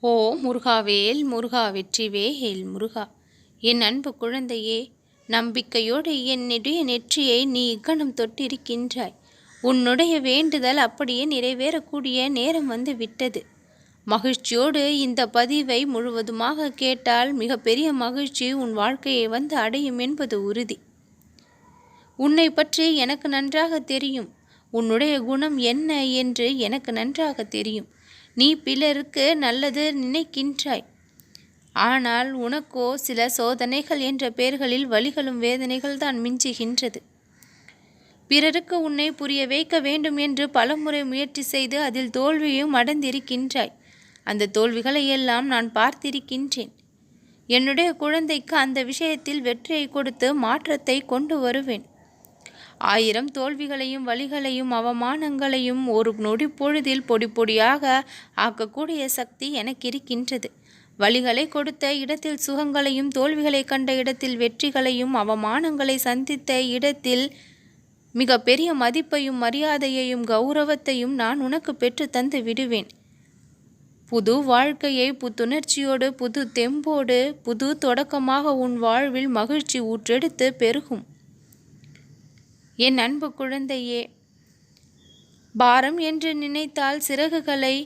ஓ முருகாவேல் முருகா வெற்றிவேல் முருகா. என் அன்பு குழந்தையே நம்பிக்கையோடு என்னுடைய நெற்றியை நீ இக்கணம் தொட்டிருக்கின்றாய். உன்னுடைய வேண்டுதல் அப்படியே நிறைவேறக்கூடிய நேரம் வந்து விட்டது. மகிழ்ச்சியோடு இந்த பதிவை முழுவதுமாக கேட்டால் மிகப்பெரிய மகிழ்ச்சி உன் வாழ்க்கையை வந்து அடையும் என்பது உறுதி. உன்னை பற்றி எனக்கு நன்றாக தெரியும். உன்னுடைய குணம் என்ன என்று எனக்கு நன்றாக தெரியும். நீ பிறருக்கு நல்லது நினைக்கின்றாய். ஆனால் உனக்கோ சில சோதனைகள் என்ற பெயர்களில் வழிகளும் வேதனைகள் தான் மிஞ்சுகின்றது. பிறருக்கு உன்னை புரிய வைக்க வேண்டும் என்று பலமுறை முயற்சி செய்து அதில் தோல்வியும் அடைந்திருக்கின்றாய். அந்த தோல்விகளை எல்லாம் நான் பார்த்திருக்கின்றேன். என்னுடைய குழந்தைக்கு அந்த விஷயத்தில் வெற்றியை கொடுத்து மாற்றத்தை கொண்டு வருவேன். ஆயிரம் தோல்விகளையும் வழிகளையும் அவமானங்களையும் ஒரு நொடி பொழுதில் பொடி பொடியாக ஆக்கக்கூடிய சக்தி எனக்கு இருக்கின்றது. வழிகளை கொடுத்த இடத்தில் சுகங்களையும் தோல்விகளை கண்ட இடத்தில் வெற்றிகளையும் அவமானங்களை சந்தித்த இடத்தில் மிக பெரிய மதிப்பையும் மரியாதையையும் கௌரவத்தையும் நான் உனக்கு பெற்று தந்து விடுவேன். புது வாழ்க்கையை புத்துணர்ச்சியோடு புது தெம்போடு புது தொடக்கமாக உன் வாழ்வில் மகிழ்ச்சி ஊற்றெடுத்து பெருகும். என் அன்பு குழந்தையே பாரம் என்று நினைத்தால் சிறகுகளை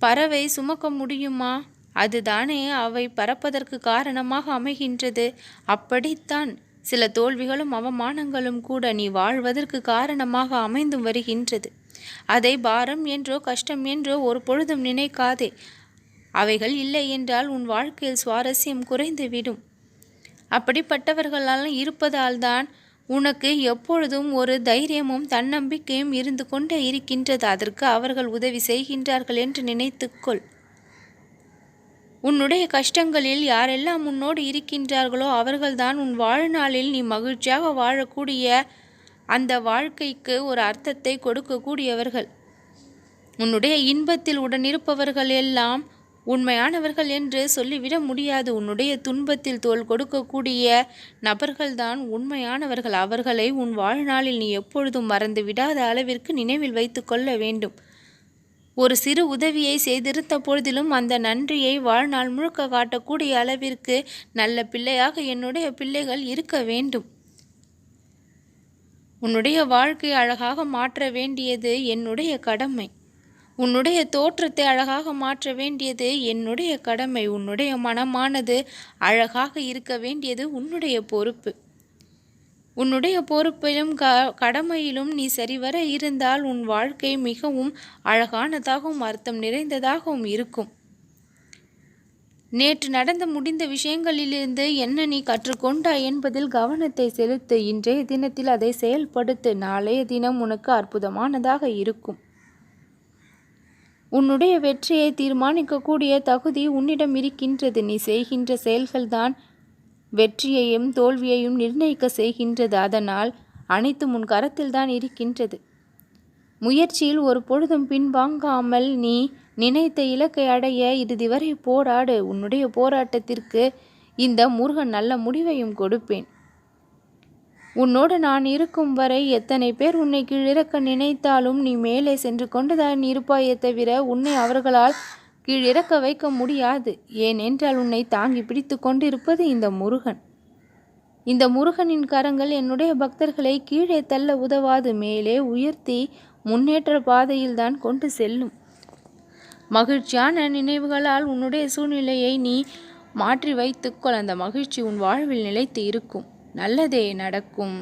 பறவை சுமக்க முடியுமா? அதுதானே அவை பறப்பதற்கு காரணமாக அமைகின்றது. அப்படித்தான் சில தோல்விகளும் அவமானங்களும் கூட நீ வாழ்வதற்கு காரணமாக அமைந்து வருகின்றது. அதை பாரம் என்றோ கஷ்டம் என்றோ ஒரு பொழுதும் நினைக்காதே. அவைகள் இல்லை என்றால் உன் வாழ்க்கையில் சுவாரஸ்யம் குறைந்துவிடும். அப்படிப்பட்டவர்களால் இருப்பதால் தான் உனக்கு எப்பொழுதும் ஒரு தைரியமும் தன்னம்பிக்கையும் இருந்து கொண்டே இருக்கின்றது. அதற்கு அவர்கள் உதவி செய்கின்றார்கள் என்று நினைத்துக்கொள். உன்னுடைய கஷ்டங்களில் யாரெல்லாம் உன்னோடு இருக்கின்றார்களோ அவர்கள்தான் உன் வாழ்நாளில் நீ மகிழ்ச்சியாக வாழக்கூடிய அந்த வாழ்க்கைக்கு ஒரு அர்த்தத்தை கொடுக்கக்கூடியவர்கள். உன்னுடைய இன்பத்தில் உடனிருப்பவர்கள் எல்லாம் உண்மையானவர்கள் என்று சொல்லிவிட முடியாது. உன்னுடைய துன்பத்தில் தோல் கொடுக்கக்கூடிய நபர்கள்தான் உண்மையானவர்கள். அவர்களை உன் வாழ்நாளில் நீ எப்பொழுதும் மறந்து விடாத அளவிற்கு நினைவில் வைத்து கொள்ள வேண்டும். ஒரு சிறு உதவியை செய்திருந்த பொழுதிலும் அந்த நன்றியை வாழ்நாள் முழுக்க காட்டக்கூடிய அளவிற்கு நல்ல பிள்ளையாக என்னுடைய பிள்ளைகள் இருக்க வேண்டும். உன்னுடைய வாழ்க்கை அழகாக மாற்ற வேண்டியது என்னுடைய கடமை. உன்னுடைய தோற்றத்தை அழகாக மாற்ற வேண்டியது என்னுடைய கடமை உன்னுடைய மனமானது அழகாக இருக்க வேண்டியது உன்னுடைய பொறுப்பு. உன்னுடைய பொறுப்பிலும் க கடமையிலும் நீ சரிவர இருந்தால் உன் வாழ்க்கை மிகவும் அழகானதாகவும் அர்த்தம் நிறைந்ததாகவும் இருக்கும். நேற்று நடந்து முடிந்த விஷயங்களிலிருந்து என்ன நீ கற்றுக்கொண்டாய் என்பதில் கவனத்தை செலுத்து. இன்றைய தினத்தில் அதை செயல்படுத்து. நாளைய தினம் உனக்கு அற்புதமானதாக இருக்கும். உன்னுடைய வெற்றியை தீர்மானிக்கக்கூடிய தகுதி உன்னிடம் இருக்கின்றது. நீ செய்கின்ற செயல்கள்தான் வெற்றியையும் தோல்வியையும் நிர்ணயிக்க செய்கின்றது. அதனால் அனைத்தும் உன் கரத்தில்தான் இருக்கின்றது. முயற்சியில் ஒரு பொழுதும் பின்வாங்காமல் நீ நினைத்த இலக்கை அடைய இறுதி வரை போராடு. உன்னுடைய போராட்டத்திற்கு இந்த முருகன் நல்ல முடிவையும் கொடுப்பேன். உன்னோடு நான் இருக்கும் வரை எத்தனை பேர் உன்னை கீழிறக்க நினைத்தாலும் நீ மேலே சென்று கொண்டுதான் இருப்பாயே தவிர உன்னை அவர்களால் கீழிறக்க வைக்க முடியாது. ஏனென்றால் உன்னை தாங்கி பிடித்து கொண்டிருப்பது இந்த முருகன். இந்த முருகனின் கரங்கள் என்னுடைய பக்தர்களை கீழே தள்ள உதவாது மேலே உயர்த்தி முன்னேற்ற பாதையில்தான் கொண்டு செல்லும். மகிழ்ச்சியான நினைவுகளால் உன்னுடைய சூழ்நிலையை நீ மாற்றி வைத்துக்கொள். அந்த மகிழ்ச்சி உன் வாழ்வில் நிலைத்து இருக்கும். நல்லதே நடக்கும்.